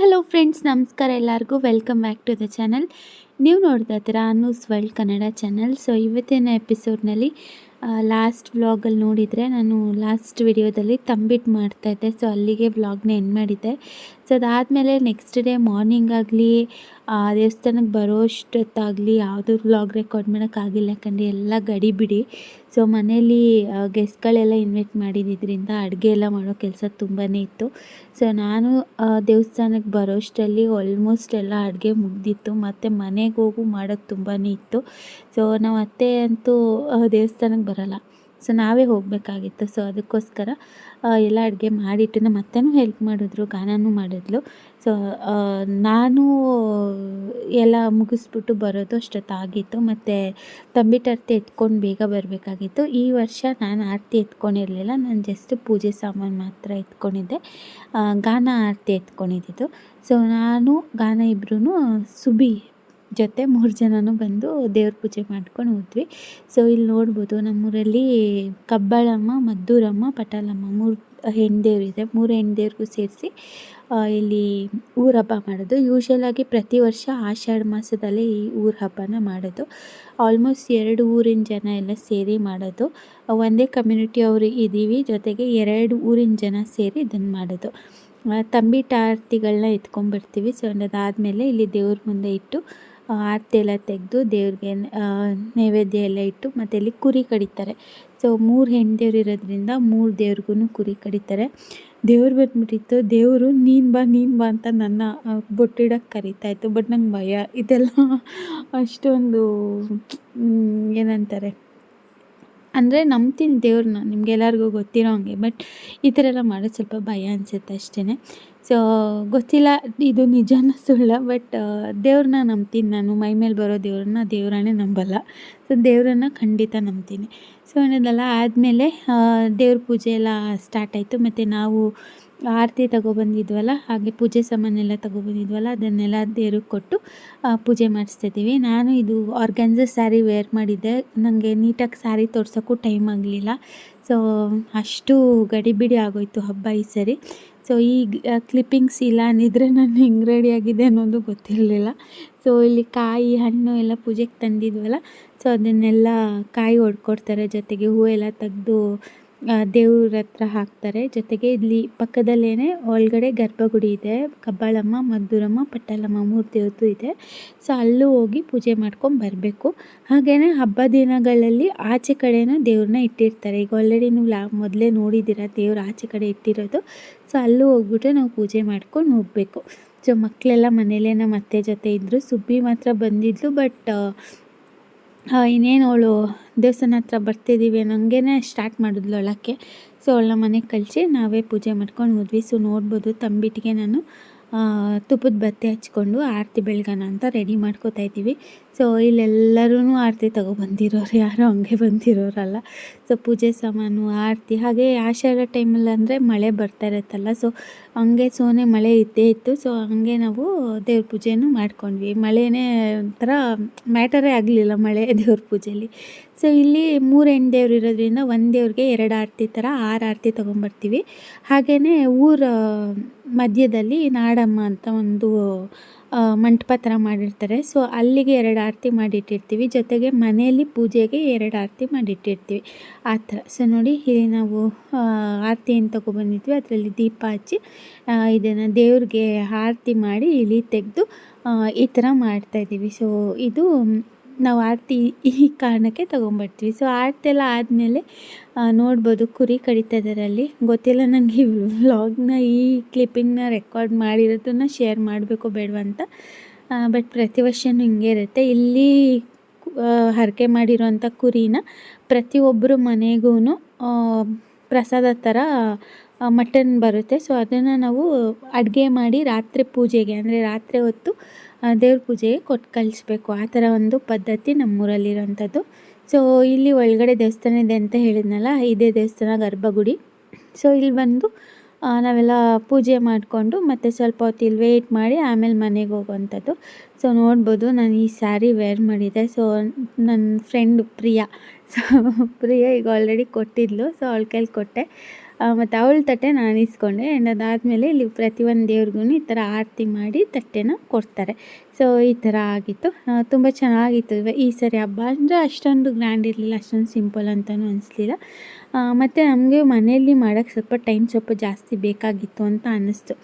Hello friends, ನಮಸ್ಕಾರ. ಎಲ್ಲರಿಗೂ welcome back to the channel. ನೀವು ನೋಡ್ತಾ ಇದ್ದೀರಾ Annu's world Kannada channel. So ಇವತ್ತಿನ ಎಪಿಸೋಡ್ನಲ್ಲಿ ಲಾಸ್ಟ್ ವ್ಲಾಗಲ್ಲಿ ನೋಡಿದರೆ ನಾನು ಲಾಸ್ಟ್ ವಿಡಿಯೋದಲ್ಲಿ ತಂಬಿಟ್ಟು ಮಾಡ್ತಾಯಿದ್ದೆ ಸೊ ಅಲ್ಲಿಗೆ ವ್ಲಾಗ್ನ ಎಂಡ್ ಮಾಡಿದ್ದೆ. ಸೊ ಅದಾದಮೇಲೆ ನೆಕ್ಸ್ಟ್ ಡೇ ಮಾರ್ನಿಂಗ್ ಆಗಲಿ ದೇವಸ್ಥಾನಕ್ಕೆ ಬರೋ ಅಷ್ಟೊತ್ತಾಗಲಿ ಯಾವುದೂ ವ್ಲಾಗ್ ರೆಕಾರ್ಡ್ ಮಾಡೋಕ್ಕಾಗಿಲ್ಲ ಯಾಕಂದರೆ ಎಲ್ಲ ಗಡಿ ಬಿಡಿ. ಸೊ ಮನೇಲಿ ಗೆಸ್ಟ್ಗಳೆಲ್ಲ ಇನ್ವೈಟ್ ಮಾಡಿದ್ದಿದ್ದರಿಂದ ಅಡುಗೆ ಎಲ್ಲ ಮಾಡೋ ಕೆಲಸ ತುಂಬಾ ಇತ್ತು. ಸೊ ನಾನು ದೇವಸ್ಥಾನಕ್ಕೆ ಬರೋಷ್ಟರಲ್ಲಿ ಆಲ್ಮೋಸ್ಟ್ ಎಲ್ಲ ಅಡುಗೆ ಮುಗ್ದಿತ್ತು. ಮತ್ತು ಮನೆಗೆ ಹೋಗು ಮಾಡೋದು ತುಂಬಾ ಇತ್ತು. ಸೊ ನಾವು ಅತ್ತೆ ಅಂತೂ ದೇವಸ್ಥಾನಕ್ಕೆ ಬರೋಲ್ಲ. ಸೊ ನಾವೇ ಹೋಗಬೇಕಾಗಿತ್ತು. ಸೊ ಅದಕ್ಕೋಸ್ಕರ ಎಲ್ಲ ಅಡುಗೆ ಮಾಡಿಟ್ಟು ನಮ್ಮ ಅತ್ತೆನೂ ಹೆಲ್ಪ್ ಮಾಡಿದ್ರು, ಗಾನನೂ ಮಾಡಿದ್ಲು. ಸೊ ನಾನು ಎಲ್ಲ ಮುಗಿಸ್ಬಿಟ್ಟು ಬರೋದು ಅಷ್ಟೊತ್ತಾಗಿತ್ತು. ಮತ್ತು ತಂಬಿಟ್ಟು ಆರತಿ ಎತ್ಕೊಂಡು ಬೇಗ ಬರಬೇಕಾಗಿತ್ತು. ಈ ವರ್ಷ ನಾನು ಆರತಿ ಎತ್ಕೊಂಡಿರಲಿಲ್ಲ. ನಾನು ಜಸ್ಟ್ ಪೂಜೆ ಸಾಮಾನು ಮಾತ್ರ ಎತ್ಕೊಂಡಿದ್ದೆ. ಗಾನ ಆರತಿ ಎತ್ಕೊಂಡಿದ್ದಿದ್ದು. ಸೊ ನಾನು, ಗಾನ ಇಬ್ಬರೂ ಸುಬಿ ಜೊತೆ ಮೂರು ಜನನೂ ಬಂದು ದೇವ್ರ ಪೂಜೆ ಮಾಡ್ಕೊಂಡು ಹೋದ್ವಿ. ಸೊ ಇಲ್ಲಿ ನೋಡ್ಬೋದು ನಮ್ಮೂರಲ್ಲಿ ಕಬ್ಬಾಳಮ್ಮ, ಮದ್ದೂರಮ್ಮ, ಪಟಾಲಮ್ಮ ಮೂರು ಹೆಣ್ಣು ಮೂರು ಹೆಣ್ಣು ಸೇರಿಸಿ ಇಲ್ಲಿ ಊರ ಹಬ್ಬ ಮಾಡೋದು. ಯೂಶ್ವಲಾಗಿ ಪ್ರತಿ ವರ್ಷ ಆಷಾಢ ಮಾಸದಲ್ಲಿ ಈ ಊರ ಹಬ್ಬನ ಮಾಡೋದು. ಆಲ್ಮೋಸ್ಟ್ ಎರಡು ಊರಿನ ಜನ ಎಲ್ಲ ಸೇರಿ ಮಾಡೋದು. ಒಂದೇ ಕಮ್ಯುನಿಟಿ ಅವರು ಇದ್ದೀವಿ ಜೊತೆಗೆ ಎರಡು ಊರಿನ ಜನ ಸೇರಿ ಇದನ್ನು ಮಾಡೋದು. ತಂಬಿಟ್ಟು ಆರತಿಗಳನ್ನ ಎತ್ಕೊಂಡ್ಬರ್ತೀವಿ ಸೊ ಅದಾದಮೇಲೆ ಇಲ್ಲಿ ದೇವ್ರ ಮುಂದೆ ಇಟ್ಟು ಆರತಿ ಎಲ್ಲ ತೆಗೆದು ದೇವ್ರಿಗೆ ನೈವೇದ್ಯ ಎಲ್ಲ ಇಟ್ಟು ಮತ್ತು ಇಲ್ಲಿ ಕುರಿ ಕಡಿತಾರೆ. ಸೊ ಮೂರು ಹೆಣ್ಣು ಇರೋದ್ರಿಂದ ಮೂರು ದೇವ್ರಿಗೂ ಕುರಿ ಕಡಿತಾರೆ. ದೇವ್ರು ಬಂದ್ಬಿಟ್ಟಿತ್ತು, ದೇವರು ನೀನು ಬಾ ನೀನು ಬಾ ಅಂತ ನನ್ನ ಬೊಟ್ಟಿಡಕ್ಕೆ ಕರೀತಾ ಇತ್ತು. ಬಟ್ ನಂಗೆ ಭಯ. ಇದೆಲ್ಲ ಅಷ್ಟೊಂದು ಏನಂತಾರೆ? ಅಂದರೆ ನಂಬ್ತೀನಿ ದೇವ್ರನ್ನ, ನಿಮ್ಗೆಲ್ಲರಿಗೂ ಗೊತ್ತಿರೋ ಹಂಗೆ. ಬಟ್ ಈ ಥರ ಎಲ್ಲ ಮಾಡೋದು ಸ್ವಲ್ಪ ಭಯ ಅನಿಸುತ್ತೆ ಅಷ್ಟೇ ಸೊ ಗೊತ್ತಿಲ್ಲ, ಇದು ನಿಜನ ಸುಳ್ಳ ಬಟ್ ದೇವ್ರನ್ನ ನಂಬ್ತೀನಿ ನಾನು. ಮೈ ಮೇಲೆ ಬರೋ ದೇವ್ರನ್ನ ದೇವರನ್ನೇ ನಂಬಲ್ಲ. ಸೊ ದೇವ್ರನ್ನ ಖಂಡಿತ ನಂಬ್ತೀನಿ. ಸೊ ಅನ್ನೋದೆಲ್ಲ ಆದಮೇಲೆ ದೇವ್ರ ಪೂಜೆ ಎಲ್ಲ ಸ್ಟಾರ್ಟ್ ಆಯಿತು. ಮತ್ತು ನಾವು ಆರತಿ ತಗೊಬಂದಿದ್ವಲ್ಲ, ಹಾಗೆ ಪೂಜೆ ಸಾಮಾನೆಲ್ಲ ತಗೊಬಂದಿದ್ವಲ್ಲ, ಅದನ್ನೆಲ್ಲ ದೇವ್ರಿಗೆ ಕೊಟ್ಟು ಪೂಜೆ ಮಾಡಿಸ್ತಿದ್ದೀವಿ. ನಾನು ಇದು ಆರ್ಗ್ಯಾನ್ಸ ಸ್ಯಾರಿ ವೇರ್ ಮಾಡಿದ್ದೆ. ನನಗೆ ನೀಟಾಗಿ ಸ್ಯಾರಿ ತೋರ್ಸೋಕ್ಕೂ ಟೈಮ್ ಆಗಲಿಲ್ಲ. ಸೊ ಅಷ್ಟು ಗಡಿಬಿಡಿ ಆಗೋಯಿತು ಹಬ್ಬ ಈ ಸರಿ. ಸೊ ಈ ಕ್ಲಿಪ್ಪಿಂಗ್ಸ್ ಇಲ್ಲ ಅಂದಿದ್ರೆ ನಾನು ಹೆಂಗೆ ರೆಡಿಯಾಗಿದೆ ಅನ್ನೋದು ಗೊತ್ತಿರಲಿಲ್ಲ. ಸೊ ಇಲ್ಲಿ ಕಾಯಿ, ಹಣ್ಣು ಎಲ್ಲ ಪೂಜೆಗೆ ತಂದಿದ್ವಲ್ಲ ಸೊ ಅದನ್ನೆಲ್ಲ ಕಾಯಿ ಹೊಡ್ಕೊಡ್ತಾರೆ ಜೊತೆಗೆ ಹೂವೆಲ್ಲ ತೆಗ್ದು ದೇವ್ರ ಹತ್ರ ಹಾಕ್ತಾರೆ. ಜೊತೆಗೆ ಇಲ್ಲಿ ಪಕ್ಕದಲ್ಲೇ ಒಳಗಡೆ ಗರ್ಭಗುಡಿ ಇದೆ. ಕಬ್ಬಾಳಮ್ಮ, ಮದ್ದೂರಮ್ಮ, ಪಟ್ಟಲಮ್ಮ ಮೂರು ದೇವ್ರದ್ದು ಇದೆ. ಸೊ ಅಲ್ಲೂ ಹೋಗಿ ಪೂಜೆ ಮಾಡ್ಕೊಂಡು ಬರಬೇಕು. ಹಾಗೆಯೇ ಹಬ್ಬ ದಿನಗಳಲ್ಲಿ ಆಚೆ ಕಡೆನೂ ದೇವ್ರನ್ನ ಇಟ್ಟಿರ್ತಾರೆ. ಈಗ ಆಲ್ರೆಡಿ ನೀವು ಲಾ, ಮೊದಲೇ ನೋಡಿದ್ದೀರ, ದೇವ್ರು ಆಚೆ ಕಡೆ ಇಟ್ಟಿರೋದು. ಸೊ ಅಲ್ಲೂ ಹೋಗ್ಬಿಟ್ಟು ನಾವು ಪೂಜೆ ಮಾಡ್ಕೊಂಡು ಹೋಗಬೇಕು. ಸೊ ಮಕ್ಕಳೆಲ್ಲ ಮನೇಲೇ ನಮ್ಮ ಅತ್ತೆ ಜೊತೆ ಇದ್ದರು ಸುಬ್ಬಿ ಮಾತ್ರ ಬಂದಿದ್ಲು ಬಟ್ ಇನ್ನೇನು ಅವಳು ದೇವಸ್ಥಾನ ಹತ್ರ ಬರ್ತಿದ್ದೀವಿ ಅನ್ನೋಂಗೆ ಸ್ಟಾರ್ಟ್ ಮಾಡಿದ್ಲು ಅಳಕ್ಕೆ ಸೊ ಅವಳನ್ನ ಮನೆಗೆ ಕಳಿಸಿ ನಾವೇ ಪೂಜೆ ಮಾಡ್ಕೊಂಡು ಹೋದ್ವಿ. ಸೊ ನೋಡ್ಬೋದು ತಂಬಿಟ್ಟಿಗೆ ನಾನು. ತುಪ್ಪದ ಬತ್ತಿ ಹಚ್ಕೊಂಡು ಆರತಿ ಬೆಳಗಣ ಅಂತ ರೆಡಿ ಮಾಡ್ಕೋತಾ ಇದ್ದೀವಿ. ಸೊ ಇಲ್ಲೆಲ್ಲರೂ ಆರತಿ ತಗೊಬಂದಿರೋರು ಯಾರು ಹಂಗೆ ಬಂದಿರೋರಲ್ಲ. ಸೊ ಪೂಜೆ ಸಾಮಾನು, ಆರತಿ, ಹಾಗೆ ಆಷಾಢ ಟೈಮಲ್ಲಿ ಅಂದರೆ ಮಳೆ ಬರ್ತಾ ಇರುತ್ತಲ್ಲ. ಸೊ ಹಂಗೆ ಸೋನೆ ಮಳೆ ಇದ್ದೇ ಇತ್ತು. ಸೊ ಹಂಗೆ ನಾವು ದೇವ್ರ ಪೂಜೆನೂ ಮಾಡ್ಕೊಂಡ್ವಿ. ಮಳೆನೇ ಒಂಥರ ಮ್ಯಾಟರೇ ಆಗಲಿಲ್ಲ ಮಳೆ ದೇವ್ರ ಪೂಜೆಯಲ್ಲಿ ಸೊ ಇಲ್ಲಿ ಮೂರು ಹೆಣ್ಣು ದೇವ್ರು ಇರೋದ್ರಿಂದ ಒಂದು ದೇವ್ರಿಗೆ ಎರಡು ಆರತಿ ಥರ ಆರು ಆರತಿ ತೊಗೊಂಬರ್ತೀವಿ. ಹಾಗೆಯೇ ಊರ ಮಧ್ಯದಲ್ಲಿ ನಾಡಮ್ಮ ಅಂತ ಒಂದು ಮಂಟಪ ಥರ ಮಾಡಿರ್ತಾರೆ. ಸೊ ಅಲ್ಲಿಗೆ ಎರಡು ಆರತಿ ಮಾಡಿಟ್ಟಿರ್ತೀವಿ. ಜೊತೆಗೆ ಮನೆಯಲ್ಲಿ ಪೂಜೆಗೆ ಎರಡು ಆರತಿ ಮಾಡಿಟ್ಟಿರ್ತೀವಿ. ಆ ಥರ ಸೊ ನೋಡಿ, ಇಲ್ಲಿ ನಾವು ಆರತಿ ಏನು ತೊಗೊಬಂದಿದ್ವಿ ಅದರಲ್ಲಿ ದೀಪ ಹಚ್ಚಿ ಇದನ್ನು ದೇವ್ರಿಗೆ ಆರತಿ ಮಾಡಿ ಇಲ್ಲಿ ತೆಗೆದು ಈ ಥರ ಮಾಡ್ತಾಯಿದ್ದೀವಿ ಸೊ ಇದು ನಾವು ಆರತಿ ಈ ಕಾರಣಕ್ಕೆ ತೊಗೊಂಬರ್ತೀವಿ ಸೊ ಆರತಿ ಎಲ್ಲ ಆದಮೇಲೆ ನೋಡ್ಬೋದು ಕುರಿ ಕಡಿತಾ ಇದರಲ್ಲಿ ಗೊತ್ತಿಲ್ಲ ನನಗೆ ಈ ವ್ಲಾಗ್ನ ಈ ಕ್ಲಿಪ್ಪಿಂಗ್ನ ರೆಕಾರ್ಡ್ ಮಾಡಿರೋದನ್ನ ಶೇರ್ ಮಾಡಬೇಕು ಬೇಡವಂತ ಬಟ್ ಪ್ರತಿ ವರ್ಷವೂ ಹಿಂಗೆ ಇರುತ್ತೆ. ಇಲ್ಲಿ ಹರಕೆ ಮಾಡಿರೋಂಥ ಕುರಿನ ಪ್ರತಿಯೊಬ್ಬರು ಮನೆಗೂ ಪ್ರಸಾದ ಥರ ಮಟನ್ ಬರುತ್ತೆ. ಸೊ ಅದನ್ನು ನಾವು ಅಡುಗೆ ಮಾಡಿ ರಾತ್ರಿ ಪೂಜೆಗೆ, ಅಂದರೆ ರಾತ್ರಿ ಹೊತ್ತು ದೇವ್ರ ಪೂಜೆಗೆ ಕೊಟ್ಟು ಕಳಿಸ್ಬೇಕು. ಆ ಥರ ಒಂದು ಪದ್ಧತಿ ನಮ್ಮೂರಲ್ಲಿರೋಂಥದ್ದು ಸೊ ಇಲ್ಲಿ ಒಳಗಡೆ ದೇವಸ್ಥಾನ ಇದೆ ಅಂತ ಹೇಳಿದ್ನಲ್ಲ, ಇದೇ ದೇವಸ್ಥಾನ ಗರ್ಭಗುಡಿ. ಸೊ ಇಲ್ಲಿ ಬಂದು ನಾವೆಲ್ಲ ಪೂಜೆ ಮಾಡಿಕೊಂಡು, ಮತ್ತು ಸ್ವಲ್ಪ ಹೊತ್ತು ಇಲ್ಲಿ ವೆಯ್ಟ್ ಮಾಡಿ ಆಮೇಲೆ ಮನೆಗೆ ಹೋಗುವಂಥದ್ದು. ಸೊ ನೋಡ್ಬೋದು ನಾನು ಈ ಸ್ಯಾರಿ ವೇರ್ ಮಾಡಿದ್ದೆ. ಸೊ ನನ್ನ ಫ್ರೆಂಡ್ ಪ್ರಿಯಾ. ಸೊ ಪ್ರಿಯಾ ಈಗ ಆಲ್ರೆಡಿ ಕೊಟ್ಟಿದ್ಲು. ಸೊ ಅವಳ ಕೈಲಿ ಕೊಟ್ಟೆ. ಮತ್ತು ಅವಳ ತಟ್ಟೆ ನಾನು ಇಸ್ಕೊಂಡೆ. ಆ್ಯಂಡ್ ಅದಾದಮೇಲೆ ಇಲ್ಲಿ ಪ್ರತಿಯೊಂದು ದೇವ್ರಿಗೂ ಈ ಥರ ಆರತಿ ಮಾಡಿ ತಟ್ಟೆನ ಕೊಡ್ತಾರೆ. ಸೊ ಈ ಥರ ಆಗಿತ್ತು. ತುಂಬ ಚೆನ್ನಾಗಿತ್ತು. ಈ ಸರಿ ಹಬ್ಬ ಅಂದರೆ ಅಷ್ಟೊಂದು ಗ್ರ್ಯಾಂಡ್ ಇರಲಿಲ್ಲ, ಅಷ್ಟೊಂದು ಸಿಂಪಲ್ ಅಂತಲೂ ಅನಿಸ್ಲಿಲ್ಲ. ಮತ್ತು ನಮಗೆ ಮನೆಯಲ್ಲಿ ಮಾಡೋಕ್ಕೆ ಸ್ವಲ್ಪ ಟೈಮ್ ಸ್ವಲ್ಪ ಜಾಸ್ತಿ ಬೇಕಾಗಿತ್ತು ಅಂತ ಅನ್ನಿಸ್ತು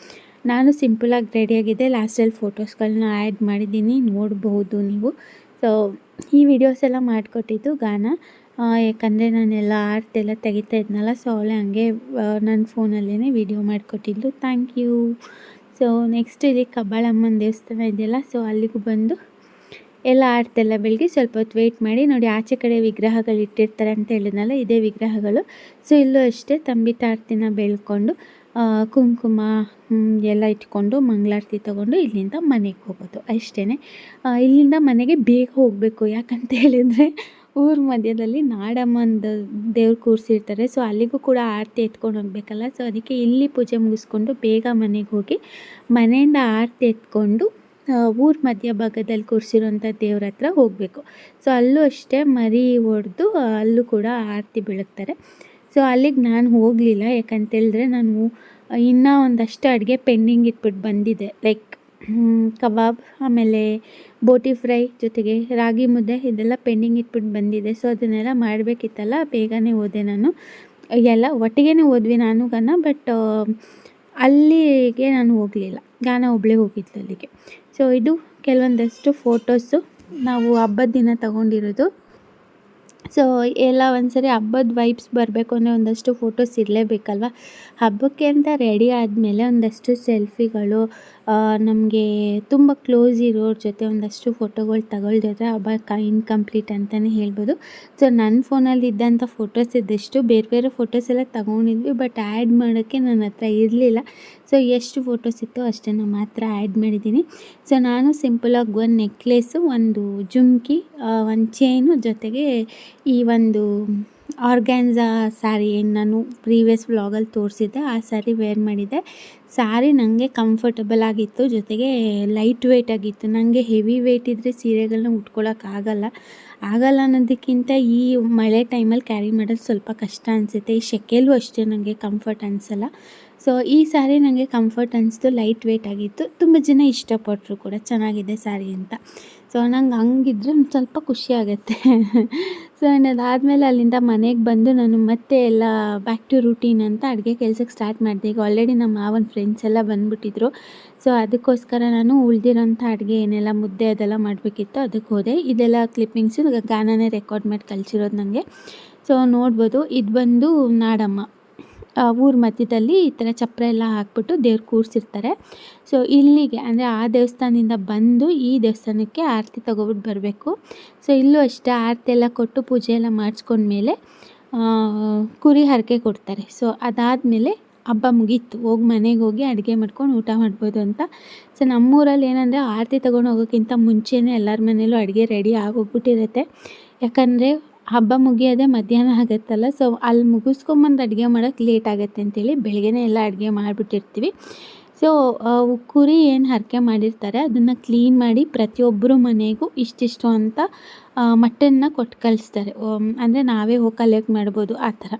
ನಾನು ಸಿಂಪಲಾಗಿ ರೆಡಿಯಾಗಿದ್ದೆ ಲಾಸ್ಟಲ್ಲಿ ಫೋಟೋಸ್ಗಳನ್ನ ಆ್ಯಡ್ ಮಾಡಿದ್ದೀನಿ. ನೋಡ್ಬೋದು ನೀವು. ಸೊ ಈ ವಿಡಿಯೋಸ್ ಎಲ್ಲ ಮಾಡಿಕೊಟ್ಟಿದ್ದು ಗಾನ. ಯಾಕಂದರೆ ನಾನೆಲ್ಲ ಆರ್ಟ್ ಎಲ್ಲ ತೆಗಿತಾ ಇದ್ನಲ್ಲ ಸೊ ಅವಳೆ ಹಂಗೆ ನನ್ನ ಫೋನಲ್ಲೇ ವಿಡಿಯೋ ಮಾಡಿಕೊಟ್ಟಿದ್ಲು ಥ್ಯಾಂಕ್ ಯು ಸೊ ನೆಕ್ಸ್ಟ್ ಇಲ್ಲಿ ಕಬ್ಬಾಳಮ್ಮನ ದೇವಸ್ಥಾನ ಇದೆಯಲ್ಲ ಸೊ ಅಲ್ಲಿಗೂ ಬಂದು ಎಲ್ಲ ಆಡ್ತೆಲ್ಲ ಬೆಳಗ್ಗೆ ಸ್ವಲ್ಪ ಹೊತ್ತು ವೆಯ್ಟ್ ಮಾಡಿ, ನೋಡಿ ಆಚೆ ಕಡೆ ವಿಗ್ರಹಗಳು ಇಟ್ಟಿರ್ತಾರೆ ಅಂತ ಹೇಳಿದ್ನಲ್ಲ, ಇದೇ ವಿಗ್ರಹಗಳು. ಸೊ ಇಲ್ಲೂ ಅಷ್ಟೇ ತಂಬಿ ಆರತಿನ ಬೆಳ್ಕೊಂಡು ಕುಂಕುಮ ಎಲ್ಲ ಇಟ್ಕೊಂಡು ಮಂಗಳಾರತಿ ತೊಗೊಂಡು ಇಲ್ಲಿಂದ ಮನೆಗೆ ಹೋಗೋದು ಅಷ್ಟೇ ಇಲ್ಲಿಂದ ಮನೆಗೆ ಬೇಗ ಹೋಗಬೇಕು ಯಾಕಂತ ಹೇಳಿದರೆ ಊರ ಮಧ್ಯದಲ್ಲಿ ನಾಡಮ್ಮಂದು ದೇವ್ರು ಕೂರಿಸಿರ್ತಾರೆ. ಸೊ ಅಲ್ಲಿಗೂ ಕೂಡ ಆರತಿ ಎತ್ಕೊಂಡು ಹೋಗ್ಬೇಕಲ್ಲ. ಸೊ ಅದಕ್ಕೆ ಇಲ್ಲಿ ಪೂಜೆ ಮುಗಿಸ್ಕೊಂಡು ಬೇಗ ಮನೆಗೆ ಹೋಗಿ ಮನೆಯಿಂದ ಆರತಿ ಎತ್ಕೊಂಡು ಊರ ಮಧ್ಯಭಾಗದಲ್ಲಿ ಕೂರಿಸಿರೋಂಥ ದೇವ್ರ ಹತ್ರ ಹೋಗಬೇಕು. ಸೊ ಅಲ್ಲೂ ಅಷ್ಟೇ ಮರಿ ಹೊಡೆದು ಅಲ್ಲೂ ಕೂಡ ಆರತಿ ಬೆಳಗ್ತಾರೆ ಸೊ ಅಲ್ಲಿಗೆ ನಾನು ಹೋಗಲಿಲ್ಲ. ಯಾಕಂತೇಳಿದ್ರೆ ನಾನು ಇನ್ನೂ ಒಂದಷ್ಟು ಅಡುಗೆ ಪೆಂಡಿಂಗ್ ಇಟ್ಬಿಟ್ಟು ಬಂದಿದ್ದೆ ಲೈಕ್ ಕಬಾಬ್, ಆಮೇಲೆ ಬೋಟಿ ಫ್ರೈ ಜೊತೆಗೆ ರಾಗಿ ಮುದ್ದೆ ಇದೆಲ್ಲ ಪೆಂಡಿಂಗ್ ಇಟ್ಬಿಟ್ಟು ಬಂದಿದೆ. ಸೊ ಅದನ್ನೆಲ್ಲ ಮಾಡಬೇಕಿತ್ತಲ್ಲ, ಬೇಗನೆ ಓದೆ ನಾನು. ಎಲ್ಲ ಒಟ್ಟಿಗೆ ಓದ್ವಿ ನಾನು ಗಾನ ಬಟ್ ಅಲ್ಲಿಗೆ ನಾನು ಹೋಗಲಿಲ್ಲ. ಗಾನ ಒಬ್ಬಳೇ ಹೋಗಿದ್ಲು ಅಲ್ಲಿಗೆ. ಸೊ ಇದು ಕೆಲವೊಂದಷ್ಟು ಫೋಟೋಸು ನಾವು ಹಬ್ಬದ ದಿನ ತಗೊಂಡಿರೋದು. ಸೊ ಎಲ್ಲ ಒಂದ್ಸರಿ ಹಬ್ಬದ ವೈಬ್ಸ್ ಬರಬೇಕು ಅಂದರೆ ಒಂದಷ್ಟು ಫೋಟೋಸ್ ಇರಲೇಬೇಕಲ್ವ? ಹಬ್ಬಕ್ಕೆ ಅಂತ ರೆಡಿ ಆದಮೇಲೆ ಒಂದಷ್ಟು ಸೆಲ್ಫಿಗಳು ನಮಗೆ ತುಂಬ ಕ್ಲೋಸ್ ಇರೋರ ಜೊತೆ ಒಂದಷ್ಟು ಫೋಟೋಗಳು ತಗೊಳ್ದಿದ್ರೆ ಹಬ್ಬ ಇನ್ಕಂಪ್ಲೀಟ್ ಅಂತಲೇ ಹೇಳ್ಬೋದು. ಸೊ ನನ್ನ ಫೋನಲ್ಲಿ ಇದ್ದಂಥ ಫೋಟೋಸ್ ಇದ್ದಷ್ಟು ಬೇರೆ ಬೇರೆ ಫೋಟೋಸ್ ಎಲ್ಲ ತಗೊಂಡಿದ್ವಿ ಬಟ್ ಆ್ಯಡ್ ಮಾಡೋಕ್ಕೆ ನನ್ನ ಹತ್ರ ಇರಲಿಲ್ಲ. ಸೊ ಎಷ್ಟು ಫೋಟೋಸ್ ಇತ್ತು ಅಷ್ಟನ್ನು ಮಾತ್ರ ಆ್ಯಡ್ ಮಾಡಿದ್ದೀನಿ. ಸೊ ನಾನು ಸಿಂಪಲಾಗಿ ಒಂದು ನೆಕ್ಲೆಸ್ಸು ಒಂದು ಜುಮ್ಕಿ ಒಂದು ಚೈನು ಜೊತೆಗೆ ಈ ಒಂದು ಆರ್ಗ್ಯಾನ್ಸಾ ಸ್ಯಾರಿ ಏನು ನಾನು ಪ್ರೀವಿಯಸ್ ವ್ಲಾಗಲ್ಲಿ ತೋರಿಸಿದ್ದೆ, ಆ ಸ್ಯಾರಿ ವೇರ್ ಮಾಡಿದ್ದೆ. ಸ್ಯಾರಿ ನನಗೆ ಕಂಫರ್ಟಬಲ್ ಆಗಿತ್ತು, ಜೊತೆಗೆ ಲೈಟ್ ವೆಯ್ಟ್ ಆಗಿತ್ತು. ನನಗೆ ಹೆವಿ ವೆಯ್ಟ್ ಇದ್ದರೆ ಸೀರೆಗಳನ್ನ ಉಟ್ಕೊಳ್ಳೋಕ್ಕಾಗಲ್ಲ ಆಗಲ್ಲ. ಅನ್ನೋದಕ್ಕಿಂತ ಈ ಮಳೆ ಟೈಮಲ್ಲಿ ಕ್ಯಾರಿ ಮಾಡೋದು ಸ್ವಲ್ಪ ಕಷ್ಟ ಅನಿಸುತ್ತೆ. ಈ ಶೆಕೆಲೂ ಅಷ್ಟೇ ನನಗೆ ಕಂಫರ್ಟ್ ಅನಿಸಲ್ಲ. ಸೊ ಈ ಸ್ಯಾರಿ ನನಗೆ ಕಂಫರ್ಟ್ ಅನಿಸ್ತು ಲೈಟ್ ವೆಯ್ಟ್ ಆಗಿತ್ತು. ತುಂಬ ಜನ ಇಷ್ಟಪಟ್ಟರು ಕೂಡ ಚೆನ್ನಾಗಿದೆ ಸ್ಯಾರಿ ಅಂತ. ಸೊ ನಂಗೆ ಹಂಗಿದ್ರೆ ಒಂದು ಸ್ವಲ್ಪ ಖುಷಿ ಆಗುತ್ತೆ. ಸೊ ಅದಾದಮೇಲೆ ಅಲ್ಲಿಂದ ಮನೆಗೆ ಬಂದು ನಾನು ಮತ್ತೆ ಎಲ್ಲ ಬ್ಯಾಕ್ ಟು ರೂಟೀನ್ ಅಂತ ಅಡುಗೆ ಕೆಲಸಕ್ಕೆ ಸ್ಟಾರ್ಟ್ ಮಾಡಿದೆ. ಈಗ ಆಲ್ರೆಡಿ ನಮ್ಮ ಮಾವನ ಫ್ರೆಂಡ್ಸ್ ಎಲ್ಲ ಬಂದುಬಿಟ್ಟಿದ್ರು. ಸೊ ಅದಕ್ಕೋಸ್ಕರ ನಾನು ಉಳಿದಿರೋಂಥ ಅಡುಗೆ ಏನೆಲ್ಲ ಮುದ್ದೆ ಅದೆಲ್ಲ ಮಾಡಬೇಕಿತ್ತು ಅದಕ್ಕೆ ಹೋದೆ. ಇದೆಲ್ಲ ಕ್ಲಿಪ್ಪಿಂಗ್ಸು ಗಾನನೇ ರೆಕಾರ್ಡ್ ಮಾಡಿ ಕಳಿಸಿರೋದು ನನಗೆ ಸೊ ನೋಡ್ಬೋದು. ಇದು ಬಂದು ನಾಡಮ್ಮ. ಊರ ಮಧ್ಯದಲ್ಲಿ ಈ ಥರ ಚಪ್ಪರ ಎಲ್ಲ ಹಾಕ್ಬಿಟ್ಟು ದೇವ್ರು ಕೂರಿಸಿರ್ತಾರೆ. ಸೊ ಇಲ್ಲಿಗೆ ಅಂದರೆ ಆ ದೇವಸ್ಥಾನದಿಂದ ಬಂದು ಈ ದೇವಸ್ಥಾನಕ್ಕೆ ಆರತಿ ತಗೊಬಿಟ್ಟು ಬರಬೇಕು. ಸೊ ಇಲ್ಲೂ ಅಷ್ಟೇ ಆರತಿ ಎಲ್ಲ ಕೊಟ್ಟು ಪೂಜೆ ಎಲ್ಲ ಮಾಡಿಸ್ಕೊಂಡ್ಮೇಲೆ ಕುರಿ ಹರಕೆ ಕೊಡ್ತಾರೆ. ಸೊ ಅದಾದಮೇಲೆ ಹಬ್ಬ ಮುಗೀತು. ಹೋಗಿ ಮನೆಗೆ ಹೋಗಿ ಅಡುಗೆ ಮಾಡ್ಕೊಂಡು ಊಟ ಮಾಡ್ಬೋದು ಅಂತ. ಸೊ ನಮ್ಮೂರಲ್ಲಿ ಏನಂದರೆ ಆರತಿ ತಗೊಂಡು ಹೋಗೋಕ್ಕಿಂತ ಮುಂಚೆನೇ ಎಲ್ಲರ ಮನೇಲೂ ಅಡುಗೆ ರೆಡಿ ಆಗೋಗ್ಬಿಟ್ಟಿರುತ್ತೆ. ಯಾಕಂದರೆ ಹಬ್ಬ ಮುಗಿಯೋದೇ ಮಧ್ಯಾಹ್ನ ಆಗುತ್ತಲ್ಲ ಸೊ ಅಲ್ಲಿ ಮುಗಿಸ್ಕೊಂಬಂದು ಅಡುಗೆ ಮಾಡೋಕ್ಕೆ ಲೇಟ್ ಆಗುತ್ತೆ ಅಂತೇಳಿ ಬೆಳಗ್ಗೆನೇ ಎಲ್ಲ ಅಡುಗೆ ಮಾಡಿಬಿಟ್ಟಿರ್ತೀವಿ. ಸೊ ಕುರಿ ಏನು ಹರಕೆ ಮಾಡಿರ್ತಾರೆ, ಅದನ್ನು ಕ್ಲೀನ್ ಮಾಡಿ ಪ್ರತಿಯೊಬ್ಬರು ಮನೆಗೂ ಇಷ್ಟಿಷ್ಟು ಅಂತ ಮಟನ್ನ ಕೊಟ್ಟು ಕಳಿಸ್ತಾರೆ ಅಂದರೆ ನಾವೇ ಹೋಗಿ ಕಲೆಕ್ಟ್ ಮಾಡ್ಬೋದು ಆ ಥರ.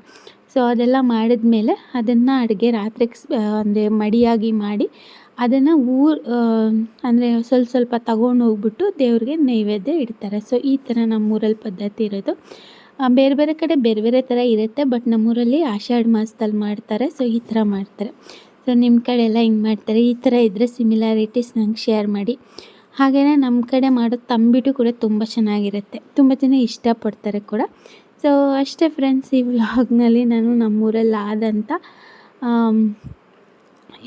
ಸೊ ಅದೆಲ್ಲ ಮಾಡಿದ್ಮೇಲೆ ಅದನ್ನು ಅಡುಗೆ ರಾತ್ರಿಗೆ ಅಂದರೆ ಮಡಿಯಾಗಿ ಮಾಡಿ ಅದನ್ನು ಊರು ಅಂದರೆ ಸ್ವಲ್ಪ ಸ್ವಲ್ಪ ತಗೊಂಡು ಹೋಗ್ಬಿಟ್ಟು ದೇವ್ರಿಗೆ ನೈವೇದ್ಯ ಇಡ್ತಾರೆ. ಸೊ ಈ ಥರ ನಮ್ಮೂರಲ್ಲಿ ಪದ್ಧತಿ ಇರೋದು. ಬೇರೆ ಬೇರೆ ಕಡೆ ಬೇರೆ ಬೇರೆ ಥರ ಇರುತ್ತೆ ಬಟ್ ನಮ್ಮೂರಲ್ಲಿ ಆಷಾಢ ಮಾಸದಲ್ಲಿ ಮಾಡ್ತಾರೆ. ಸೊ ಈ ಥರ ಮಾಡ್ತಾರೆ. ಸೊ ನಿಮ್ಮ ಕಡೆ ಎಲ್ಲ ಹಿಂಗೆ ಮಾಡ್ತಾರೆ? ಈ ಥರ ಇದ್ದರೆ ಸಿಮಿಲಾರಿಟೀಸ್ ನಂಗೆ ಶೇರ್ ಮಾಡಿ. ಹಾಗೆಯೇ ನಮ್ಮ ಕಡೆ ಮಾಡೋ ತಂಬಿಟ್ಟು ಕೂಡ ತುಂಬ ಚೆನ್ನಾಗಿರುತ್ತೆ. ತುಂಬ ಜನ ಇಷ್ಟಪಡ್ತಾರೆ ಕೂಡ. ಸೊ ಅಷ್ಟೇ ಫ್ರೆಂಡ್ಸ್ ಈ ವ್ಲಾಗ್ನಲ್ಲಿ ನಾನು ನಮ್ಮೂರಲ್ಲಿ ಆದಂಥ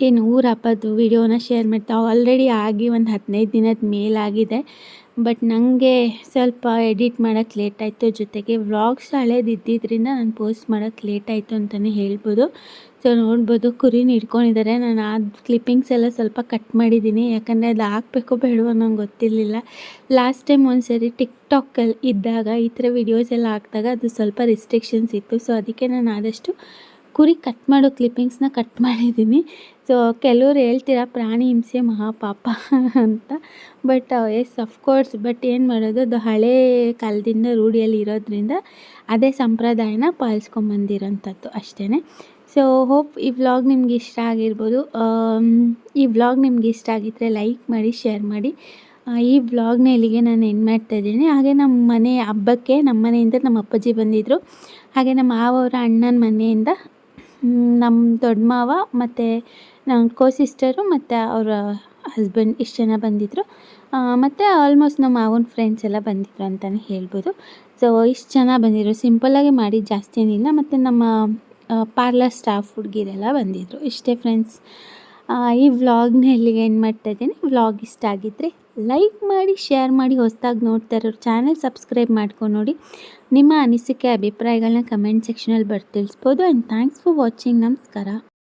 ಏನು ಊರ ಹಬ್ಬದ್ದು ವಿಡಿಯೋನ ಶೇರ್ ಮಾಡ್ತಾ ಆಲ್ರೆಡಿ ಆಗಿ ಒಂದು ಹದಿನೈದು ದಿನದ ಮೇಲಾಗಿದೆ. ಬಟ್ ನನಗೆ ಸ್ವಲ್ಪ ಎಡಿಟ್ ಮಾಡೋಕ್ಕೆ ಲೇಟ್ ಆಯಿತು. ಜೊತೆಗೆ ವ್ಲಾಗ್ಸ್ ಹಳೇದು ಇದ್ದಿದ್ದರಿಂದ ನಾನು ಪೋಸ್ಟ್ ಮಾಡೋಕ್ಕೆ ಲೇಟ್ ಆಯಿತು ಅಂತಲೇ ಹೇಳ್ಬೋದು. ಸೊ ನೋಡ್ಬೋದು, ಕುರಿನ ಹಿಡ್ಕೊಂಡಿದ್ದಾರೆ ನಾನು ಆ ಕ್ಲಿಪ್ಪಿಂಗ್ಸ್ ಎಲ್ಲ ಸ್ವಲ್ಪ ಕಟ್ ಮಾಡಿದ್ದೀನಿ ಯಾಕಂದರೆ ಅದು ಹಾಕ್ಬೇಕು ಬೇಡವೋ ನಂಗೆ ಗೊತ್ತಿರಲಿಲ್ಲ. ಲಾಸ್ಟ್ ಟೈಮ್ ಒಂದು ಸರಿ ಟಿಕ್ಟಾಕಲ್ಲಿ ಇದ್ದಾಗ, ಈ ಥರ ವಿಡಿಯೋಸ್ ಎಲ್ಲ ಹಾಕಿದಾಗ ಅದು ಸ್ವಲ್ಪ ರಿಸ್ಟ್ರಿಕ್ಷನ್ಸ್ ಇತ್ತು. ಸೊ ಅದಕ್ಕೆ ನಾನು ಆದಷ್ಟು ಕುರಿ ಕಟ್ ಮಾಡೋ ಕ್ಲಿಪ್ಪಿಂಗ್ಸ್ನ ಕಟ್ ಮಾಡಿದ್ದೀನಿ. ಸೊ ಕೆಲವ್ರು ಹೇಳ್ತೀರಾ, ಪ್ರಾಣಿ ಹಿಂಸೆ ಮಹಾಪಾಪ ಅಂತ. ಬಟ್ ಎಸ್ ಅಫ್ಕೋರ್ಸ್ ಬಟ್ ಏನು ಮಾಡೋದು, ಅದು ಹಳೇ ಕಾಲದಿಂದ ರೂಢಿಯಲ್ಲಿ ಇರೋದ್ರಿಂದ ಅದೇ ಸಂಪ್ರದಾಯನ ಪಾಲಿಸ್ಕೊಂಬಂದಿರೋಂಥದ್ದು ಅಷ್ಟೇ ಸೊ ಹೋಪ್ ಈ ವ್ಲಾಗ್ ನಿಮ್ಗೆ ಇಷ್ಟ ಆಗಿರ್ಬೋದು. ಈ ವ್ಲಾಗ್ ನಿಮ್ಗೆ ಇಷ್ಟ ಆಗಿದ್ದರೆ ಲೈಕ್ ಮಾಡಿ ಶೇರ್ ಮಾಡಿ. ಈ ವ್ಲಾಗ್ನ ಇಲ್ಲಿಗೆ ನಾನು ಎಂಡ್ ಮಾಡ್ತಾ ಇದ್ದೀನಿ. ಹಾಗೆ ನಮ್ಮ ಮನೆ ಹಬ್ಬಕ್ಕೆ ನಮ್ಮ ಮನೆಯಿಂದ ನಮ್ಮ ಅಪ್ಪಾಜಿ ಬಂದಿದ್ದರು ಹಾಗೆ ನಮ್ಮ ಮಾವವರ ಅಣ್ಣನ ಮನೆಯಿಂದ ನಮ್ಮ ದೊಡ್ಡ ಮಾವ ಮತ್ತು ನನ್ನ ಕೋ ಸಿಸ್ಟರು ಮತ್ತು ಅವರ ಹಸ್ಬೆಂಡ್ ಇಷ್ಟು ಜನ ಬಂದಿದ್ದರು ಮತ್ತು ಆಲ್ಮೋಸ್ಟ್ ನಮ್ಮ ಮಾವನ ಫ್ರೆಂಡ್ಸ್ ಎಲ್ಲ ಬಂದಿದ್ರು ಅಂತಲೇ ಹೇಳ್ಬೋದು. ಸೊ ಇಷ್ಟು ಜನ ಬಂದಿದ್ದರು ಸಿಂಪಲ್ಲಾಗಿ ಮಾಡಿ ಜಾಸ್ತಿ ಏನಿಲ್ಲ. ಮತ್ತು ನಮ್ಮ ಪಾರ್ಲರ್ ಸ್ಟಾಫ್ ಹುಡುಗಿರೆಲ್ಲ ಬಂದಿದ್ದರು ಇಷ್ಟೇ ಫ್ರೆಂಡ್ಸ್ ಈ ವ್ಲಾಗ್ನ ಎಲ್ಲಿಗೆ ಏನು ಮಾಡ್ತಾ ಇದ್ದೀನಿ. ವ್ಲಾಗ್ ಇಷ್ಟ ಆಗಿದ್ದರೆ ಲೈಕ್ ಮಾಡಿ ಶೇರ್ ಮಾಡಿ, ಹೊಸದಾಗಿ ನೋಡ್ತಾ ಇರೋರು ಚಾನಲ್ ಸಬ್ಸ್ಕ್ರೈಬ್ ಮಾಡ್ಕೊಂಡು ನೋಡಿ. ನಿಮ್ಮ ಅನಿಸಿಕೆ ಅಭಿಪ್ರಾಯಗಳನ್ನ ಕಮೆಂಟ್ ಸೆಕ್ಷನಲ್ಲಿ ಬರ್ತಿಳಿಸ್ಬೋದು ಆ್ಯಂಡ್ ಥ್ಯಾಂಕ್ಸ್ ಫಾರ್ ವಾಚಿಂಗ್ ನಮಸ್ಕಾರ.